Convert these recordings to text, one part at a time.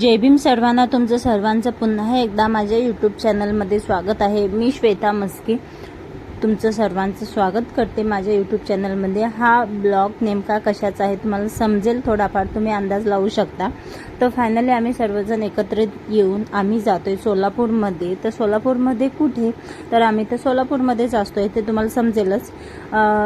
जय भीम सर्वांना तुमचं सर्वांचं पुन्हा एकदा माझ्या यूट्यूब चॅनलमध्ये स्वागत आहे. मी श्वेता मस्की. तुमचं सर्वांचं स्वागत करते माझ्या यूट्यूब चॅनलमध्ये हा ब्लॉग नेमका कशाचा आहे तुम्हाला समजेल थोडाफार तुम्ही अंदाज लावू शकता. तर फायनली आम्ही सर्वजण एकत्रित येऊन आम्ही जातो आहे सोलापूरमध्ये. तर सोलापूरमध्ये कुठे? तर आम्ही तर सोलापूरमध्येच आहे ते तुम्हाला समजेलच.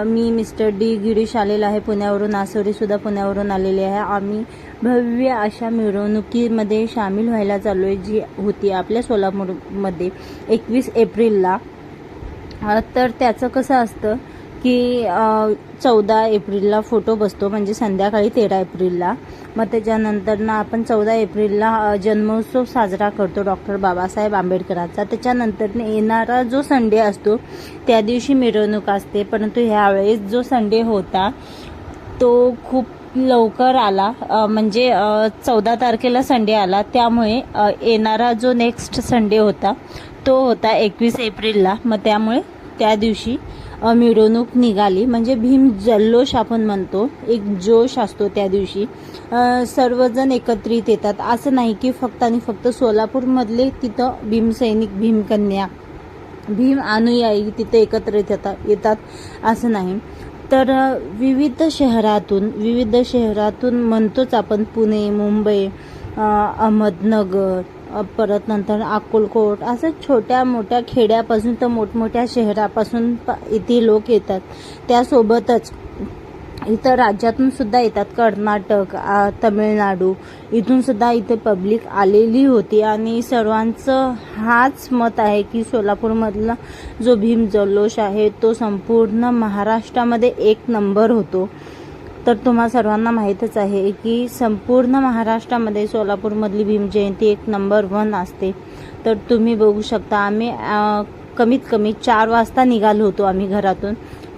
मी मिस्टर डी गिरीश आलेला आहे पुण्यावरून आसोरीसुद्धा पुण्यावरून आलेली आहे. आम्ही भव्य अशा मिरवणुकीमध्ये सामील व्हायला चालू आहे जी होती आपल्या सोलापूरमध्ये एकवीस एप्रिलला. तर त्याचं कसं असतं की चौदा एप्रिलला फोटो बसतो म्हणजे संध्याकाळी तेरा एप्रिलला. मग त्याच्यानंतर ना आपण चौदा एप्रिलला जन्मोत्सव साजरा करतो डॉक्टर बाबासाहेब आंबेडकरांचा. त्याच्यानंतर येणारा जो संडे असतो त्या दिवशी मिरवणूक असते. परंतु ह्यावेळेस जो संडे होता तो खूप लवकर आला. म्हणजे चौदा तारखेला संडे आला. त्यामुळे येणारा जो नेक्स्ट संडे होता तो होता एकवीस एप्रिलला. मग त्यामुळे त्या दिवशी मिरवणूक निघाली. म्हणजे भीम जल्लोष आपण म्हणतो. एक जोश असतो त्या दिवशी. सर्वजण एकत्रित येतात. असं नाही की फक्त आणि फक्त सोलापूरमधले तिथं भीमसैनिक भीमकन्या भीम अनुयायी तिथे एकत्रित येतात येतात. असं नाही. तर विविध शहरातून विविध शहरातून म्हणतोच आपण पुणे मुंबई अहमदनगर परत नंतर अक्कलकोट असं छोट्या मोठ्या खेड्यापासून तर मोठमोठ्या शहरापासून प- इथे लोक येतात. त्यासोबतच इथं राज्यातून सुद्धा येतात. कर्नाटक तमिळनाडू इथून सुद्धा इथे पब्लिक आलेली होती. आणि सर्वांचं हाच मत आहे की सोलापूरमधला जो भीम जल्लोष आहे तो संपूर्ण महाराष्ट्रामध्ये एक नंबर होतो. तर तुम्हा सर्वांना माहीतच आहे की संपूर्ण महाराष्ट्रामध्ये सोलापूरमधली भीम जयंती एक नंबर वन असते. तर तुम्ही बघू शकता आम्ही कमीत कमी चार वाजता निघालो होतो आम्ही घरातून.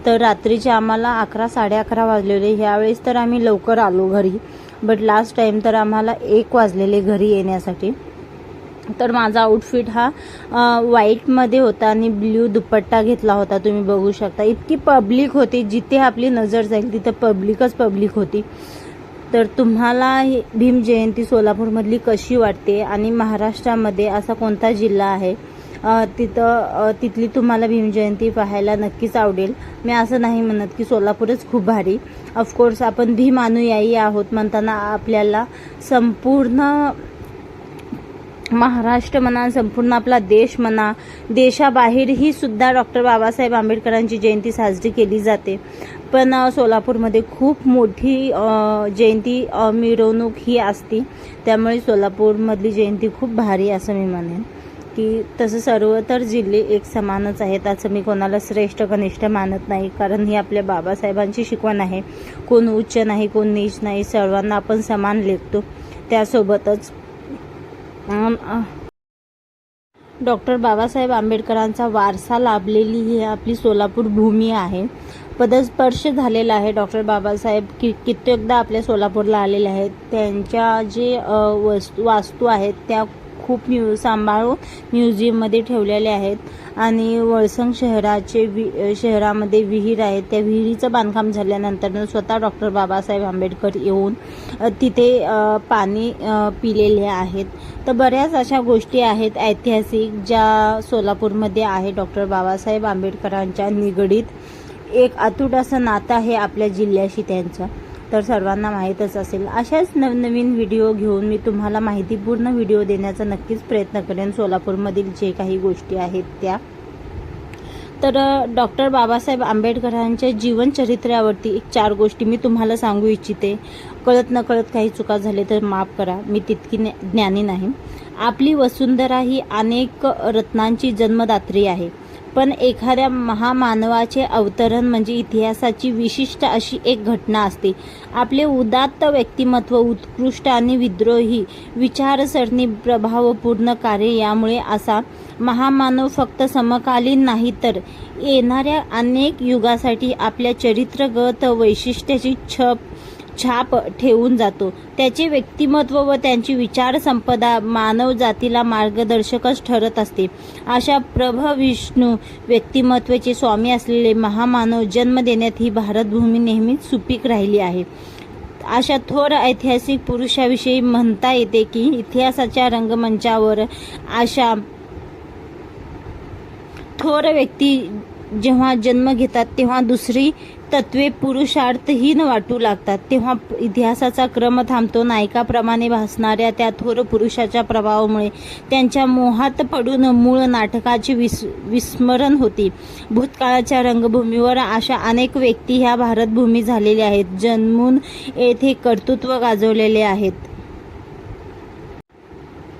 तर रात्रीचे आम्हाला अकरा साडे अकरा वाजलेले ह्यावेळेस तर आम्ही लवकर आलो घरी. बट लास्ट टाईम तर आम्हाला एक वाजलेले घरी येण्यासाठी. तर माझा आउटफिट हा व्हाईटमध्ये होता आणि ब्ल्यू दुपट्टा घेतला होता तुम्ही बघू शकता. इतकी पब्लिक होती जिथे आपली नजर जाईल तिथं पब्लिकच पब्लिक होती. तर तुम्हाला ही भीम जयंती सोलापूरमधली कशी वाटते? आणि महाराष्ट्रामध्ये असा कोणता जिल्हा आहे? तिथं तिथली तुम्हाला भीम जयंती पाहायला नक्कीच आवडेल. मी असं नाही म्हणत की सोलापूरच खूप भारी. ऑफकोर्स आपण भीम अनुयायी आहोत म्हणताना आपल्याला संपूर्ण महाराष्ट्र म्हणा संपूर्ण आपला देश म्हणा देशाबाहेरही सुद्धा डॉक्टर बाबासाहेब आंबेडकरांची जयंती साजरी केली जाते. पण सोलापूरमध्ये खूप मोठी जयंती मिरवणूक ही असती. त्यामुळे सोलापूरमधली जयंती खूप भारी असं मी म्हणेन. की तसं सर्व तर जिल्हे एक समानच आहेत असं मी कोणाला श्रेष्ठ कनिष्ठ मानत नाही. कारण ही आपल्या बाबासाहेबांची शिकवण आहे. कोण उच्च नाही कोण नीच नाही सर्वांना आपण समान लेखतो. त्यासोबतच डॉक्टर बाबासाहेब आंबेडकरांचा वारसा लाभलेली ही आपली सोलापूर भूमी आहे. पदस्पर्श झालेला आहे डॉक्टर बाबासाहेब. कि कित्येकदा आपल्या सोलापूरला आलेले आहेत. त्यांच्या जे वस्तू वास्तू आहेत त्या खूप म्यु सांभाळून म्युझियममध्ये ठेवलेले आहेत. आणि वळसंग शहराचे वि शहरामध्ये विहीर आहे. त्या विहिरीचं बांधकाम झाल्यानंतर स्वतः डॉक्टर बाबासाहेब आंबेडकर येऊन तिथे पाणी पिलेले आहेत. तर बऱ्याच अशा गोष्टी आहेत ऐतिहासिक ज्या सोलापूरमध्ये आहे डॉक्टर बाबासाहेब आंबेडकरांच्या निगडीत. एक अतूट असं नातं आहे आपल्या जिल्ह्याशी त्यांचं. तर सर्वांना माहीतच असेल. अशाच नवनवीन व्हिडिओ घेऊन मी तुम्हाला माहितीपूर्ण व्हिडिओ देण्याचा नक्कीच प्रयत्न करेन. सोलापूरमधील जे काही गोष्टी आहेत त्या. तर डॉक्टर बाबासाहेब आंबेडकरांच्या जीवनचरित्र्यावरती एक चार गोष्टी मी तुम्हाला सांगू इच्छिते. कळत न कळत काही चुका झाले तर माफ करा. मी तितकी ज्ञानी नाही. आपली वसुंधरा ही अनेक रत्नांची जन्मदात्री आहे. पण एखाद्या महामानवाचे अवतरण म्हणजे इतिहासाची विशिष्ट अशी एक घटना असते. आपले उदात्त व्यक्तिमत्व उत्कृष्ट आणि विद्रोही विचारसरणी प्रभावपूर्ण कार्य यामुळे असा महामानव फक्त समकालीन नाही तर येणाऱ्या अनेक युगासाठी आपल्या चरित्रगत वैशिष्ट्याची छप छाप ठेवून जातो. त्याचे व्यक्तिमत्व व त्यांची विचारसंपदा मानव जातीला मार्गदर्शकच ठरत असते. अशा प्रभविष्णू व्यक्तिमत्वाचे स्वामी असलेले महामानव जन्म देण्यात ही भारतभूमी नेहमीच सुपीक राहिली आहे. अशा थोर ऐतिहासिक पुरुषाविषयी म्हणता येते की इतिहासाच्या रंगमंचावर अशा थोर व्यक्ती जेव्हा जन्म घेतात तेव्हा दुसरी तत्वे पुरुषार्थहीन वाटू लागतात. तेव्हा इतिहासाचा क्रम थांबतो. नायकाप्रमाणे भासणाऱ्या त्या थोर पुरुषाच्या प्रभावामुळे त्यांच्या मोहात पडून मूळ नाटकाची विस विस्मरण होती. भूतकाळाच्या रंगभूमीवर अशा अनेक व्यक्ती ह्या भारतभूमी झालेल्या आहेत. जन्मून येथे कर्तृत्व गाजवलेले आहेत.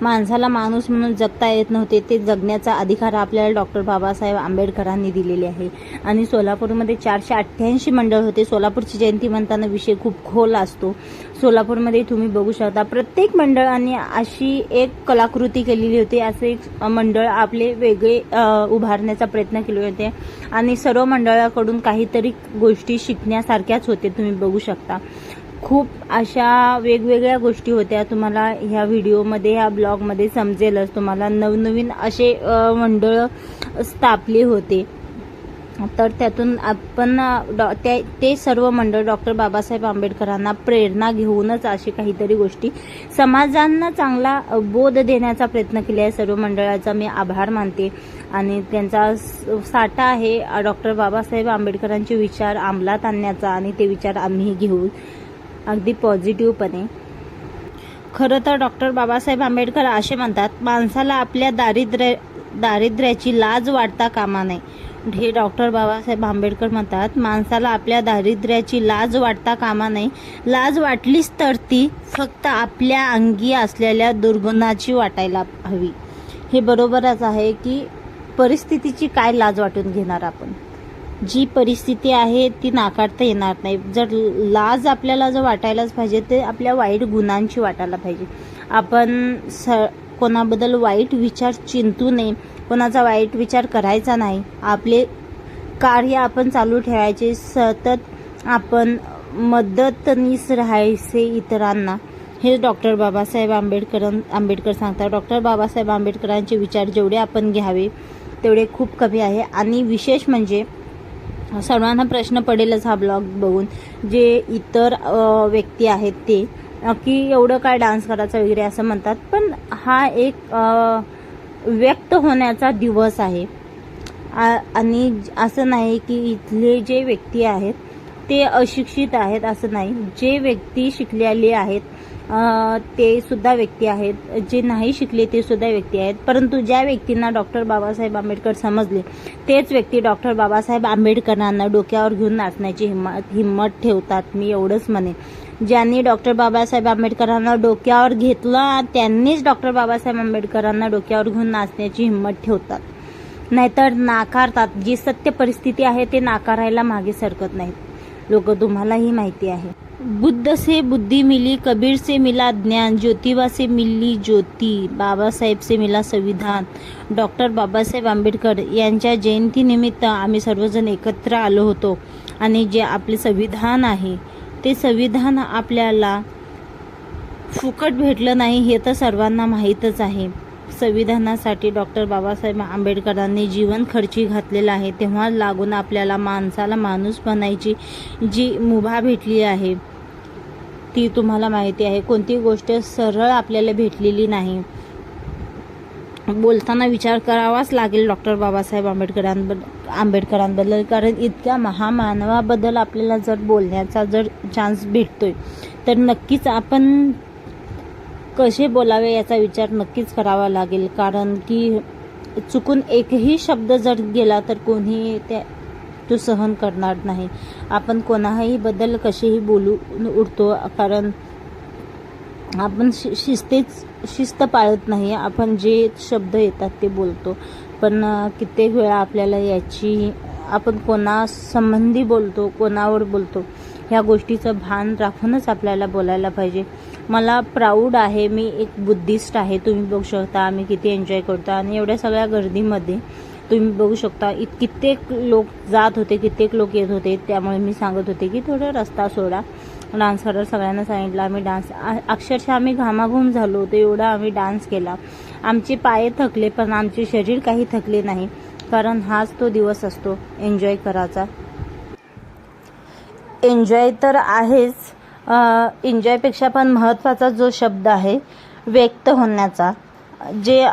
माणसाला माणूस म्हणून जगता येत नव्हते ते जगण्याचा अधिकार आपल्याला डॉक्टर बाबासाहेब आंबेडकरांनी दिलेले आहे. आणि सोलापूरमध्ये चारशे अठ्ठ्याऐंशी मंडळ होते. सोलापूरची जयंती म्हणताना विषय खूप खोल असतो. सोलापूरमध्ये तुम्ही बघू शकता प्रत्येक मंडळाने अशी एक कलाकृती केलेली होती. असे एक मंडळ आपले वेगळे उभारण्याचा प्रयत्न केले होते. आणि सर्व मंडळाकडून काहीतरी गोष्टी शिकण्यासारख्याच होते तुम्ही बघू शकता. खूप अशा वेगवेगळ्या गोष्टी होत्या. तुम्हाला ह्या व्हिडिओमध्ये ह्या ब्लॉगमध्ये समजेलच. तुम्हाला नवनवीन असे मंडळं स्थापले होते. तर त्यातून आपण डॉ ते ते सर्व मंडळ डॉक्टर बाबासाहेब आंबेडकरांना प्रेरणा घेऊनच अशी काहीतरी गोष्टी समाजांना चांगला बोध देण्याचा प्रयत्न केला आहे. सर्व मंडळाचा मी आभार मानते. आणि त्यांचा स- साठा आहे डॉक्टर बाबासाहेब आंबेडकरांचे विचार अंमलात आणण्याचा. आणि ते विचार आम्ही घेऊ अगदी पॉझिटिव्हपणे खरं तर डॉक्टर बाबासाहेब आंबेडकर असे म्हणतात माणसाला आपल्या दारिद्र्य दारिद्र्याची लाज वाटता कामा नये. हे डॉक्टर बाबासाहेब आंबेडकर म्हणतात माणसाला आपल्या दारिद्र्याची लाज वाटता कामा नये. लाज वाटलीच तर ती फक्त आपल्या अंगी असलेल्या दुर्गुणाची वाटायला हवी. हे बरोबरच आहे की परिस्थितीची काय लाज वाटून घेणार आपण? जी परिस्थिती आहे ती नाकारता येणार नाही. जर लाज आपल्याला जर वाटायलाच पाहिजे ते आपल्या वाईट गुणांची वाटायला पाहिजे. आपण स कोणाबद्दल वाईट विचार चिंतू नये. कोणाचा वाईट विचार करायचा नाही. आपले कार्य आपण चालू ठेवायचे. सतत आपण मदतनीस राहायचे इतरांना. हे डॉक्टर बाबासाहेब आंबेडकर आंबेडकर सांगतात. डॉक्टर बाबासाहेब आंबेडकरांचे विचार जेवढे आपण घ्यावे तेवढे खूप कमी आहे. आणि विशेष म्हणजे सर्वांना प्रश्न पडेलच हा ब्लॉग बघून. जे इतर व्यक्ती आहेत ते की एवढं काय डान्स करायचा वगैरे असं म्हणतात. पण हा एक व्यक्त होण्याचा दिवस आहे. आणि असं नाही की इथले जे व्यक्ती आहेत ते अशिक्षित आहेत असं नाही. जे व्यक्ती शिकलेले आहेत ते सुद्धा व्यक्ती आहेत. जे नाही शिकले ते सुद्धा व्यक्ती आहेत. परंतु ज्या व्यक्तींना डॉक्टर बाबासाहेब आंबेडकर समजले तेच व्यक्ती डॉक्टर बाबासाहेब आंबेडकरांना डोक्यावर घेऊन नाचण्याची हिंमत हिंमत ठेवतात मी एवढंच म्हणे ज्यांनी डॉक्टर बाबासाहेब आंबेडकरांना डोक्यावर घेतलं त्यांनीच डॉक्टर बाबासाहेब आंबेडकरांना डोक्यावर घेऊन नाचण्याची हिंमत ठेवतात. नाहीतर नाकारतात. जी सत्य परिस्थिती आहे ते नाकारायला मागे सरकत नाहीत. लोक तुम्हालाही माहिती आहे. बुद्ध से बुद्धी मिली कबीर से मिला ज्ञान ज्योतिबा से मिली ज्योती बाबासाहेब से मिला संविधान. डॉक्टर बाबासाहेब आंबेडकर यांच्या जयंतीनिमित्त आम्ही सर्वजण एकत्र आलो होतो. आणि जे आपले संविधान आहे ते संविधान आपल्याला फुकट भेटलं नाही हे तर सर्वांना माहीतच आहे. संविधानासाठी डॉक्टर बाबासाहेब आंबेडकरांनी जीवन खर्ची घातलेलं आहे. तेव्हा लागून आपल्याला माणसाला माणूस बनायची जी मुभा भेटली आहे ती तुम्हाला माहिती आहे. कोणती गोष्ट सरळ आपल्याला भेटलेली नाही. बोलताना विचार करावाच लागेल डॉक्टर बाबासाहेब आंबेडकरांबद्दल आंबेडकरांबद्दल. कारण इतक्या महामानवाबद्दल आपल्याला जर बोलण्याचा जर चान्स भेटतोय तर नक्कीच आपण कसे बोलावे याचा विचार नक्कीच करावा लागेल. कारण की चुकून एकही शब्द जर गेला तर कोणी त्या तो सहन करणार नाही. आपण कोणाही बद्दल कसेही बोलू उठतो कारण आपण शि शिस्तीच शिस्त पाळत नाही. आपण जे शब्द येतात ते बोलतो. पण कित्येक वेळा आपल्याला याची आपण कोणासंबंधी बोलतो कोणावर बोलतो ह्या गोष्टीचं भान राखूनच आपल्याला बोलायला पाहिजे. मला प्राऊड आहे मी एक बुद्धिस्ट आहे. तुम्ही बघू शकता आम्ही किती एन्जॉय करतो. आणि एवढ्या सगळ्या गर्दीमध्ये तुम्ही बघू शकता इत कित्येक लोक जात होते कित्येक लोक येत होते. त्यामुळे मी सांगत होते की थोडं रस्ता सोडा. डान्स करायला सगळ्यांना सांगितलं आम्ही डान्स अक्षरशः आम्ही घामाघूम झालो होतो एवढा आम्ही डान्स केला. आमचे पाय थकले पण आमचे शरीर काही थकले नाही. कारण हाच तो दिवस असतो एन्जॉय करायचा. एन्जॉय तर आहेच. एन्जॉयपेक्षा पण महत्त्वाचा जो शब्द आहे व्यक्त होण्याचा. जे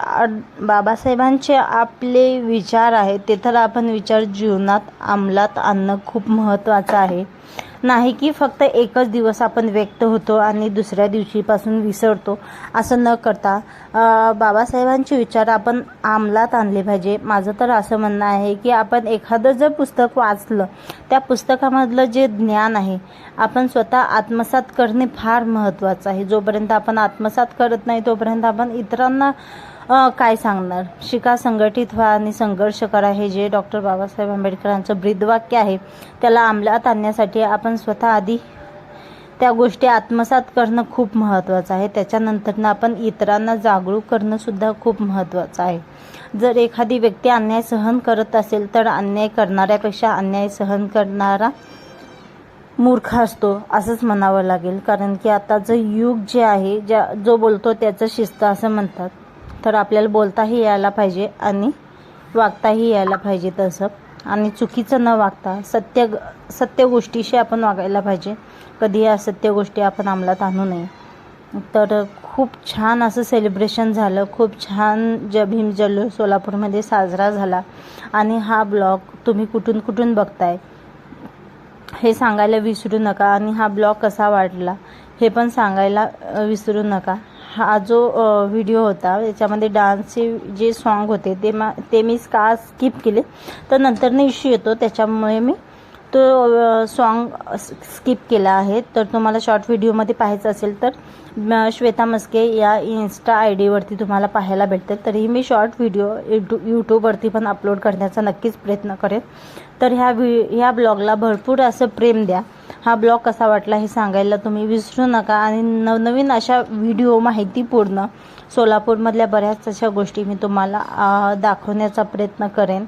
बाबासाहेबांचे आपले विचार आहेत ते तर आपण विचार जीवनात अंमलात आणणं खूप महत्त्वाचं आहे. नाही की फक्त एकच दिवस आपण व्यक्त होतो आणि दुसऱ्या दिवशीपासून विसरतो असं न करता बाबासाहेबांचे विचार आपण अंमलात आणले पाहिजे. माझं तर असं म्हणणं आहे की आपण एखादं जर पुस्तक वाचलं त्या पुस्तकामधलं जे ज्ञान आहे आपण स्वतः आत्मसात करणे फार महत्त्वाचं आहे. जोपर्यंत आपण आत्मसात करत नाही तोपर्यंत आपण इतरांना काय सांगणार? शिका संघटित व्हा आणि संघर्ष करा. हे जे डॉक्टर बाबासाहेब आंबेडकरांचं ब्रीदवाक्य आहे त्याला अंमलात आणण्यासाठी आपण स्वतः आधी त्या गोष्टी आत्मसात करणं खूप महत्त्वाचं आहे. त्याच्यानंतरनं आपण इतरांना जागरूक करणंसुद्धा खूप महत्त्वाचं आहे. जर एखादी व्यक्ती अन्याय सहन करत असेल तर अन्याय करणाऱ्यापेक्षा अन्याय सहन करणारा मूर्ख असतो असंच म्हणावं लागेल. कारण की आताचं युग जे आहे ज्या जो बोलतो त्याचं शिस्त असं म्हणतात. तर आपल्याला बोलताही यायला पाहिजे आणि वागताही यायला पाहिजे तसं. आणि चुकीचं न वागता सत्य सत्य गोष्टीशी आपण वागायला पाहिजे. कधीही असत्य गोष्टी आपण अंमलात आणू नये. तर खूप छान असं सेलिब्रेशन झालं. खूप छान ज भीम जल्लोष सोलापूरमध्ये साजरा झाला. आणि हा ब्लॉग तुम्ही कुठून कुठून बघताय? हे सांगायला विसरू नका. आणि हा ब्लॉग कसा वाटला हे पण सांगायला विसरू नका. हा जो व्हिडिओ होता याच्यामध्ये डान्सचे जे सॉन्ग होते ते मा ते मी का स्किप केले? तर नंतरनं इश्यू येतो त्याच्यामुळे मी तो सॉन्ग स्किप केला आहे. तर तुम्हाला शॉर्ट व्हिडिओमध्ये पाहायचं असेल तर श्वेता मस्के या इन्स्टा आय डीवरती तुम्हाला पाहायला भेटतील तरीही मी शॉर्ट व्हिडिओ यूट्यू यूट्यूबवरती पण अपलोड करण्याचा नक्कीच प्रयत्न करेन. तर ह्या व्हि ह्या ब्लॉगला भरपूर असं प्रेम द्या. हा ब्लॉग कसा वाटला हे सांगायला तुम्ही विसरू नका. आणि नवनवीन अशा व्हिडिओ माहितीपूर्ण सोलापूरमधल्या बऱ्याच अशा गोष्टी मी तुम्हाला दाखवण्याचा प्रयत्न करेन.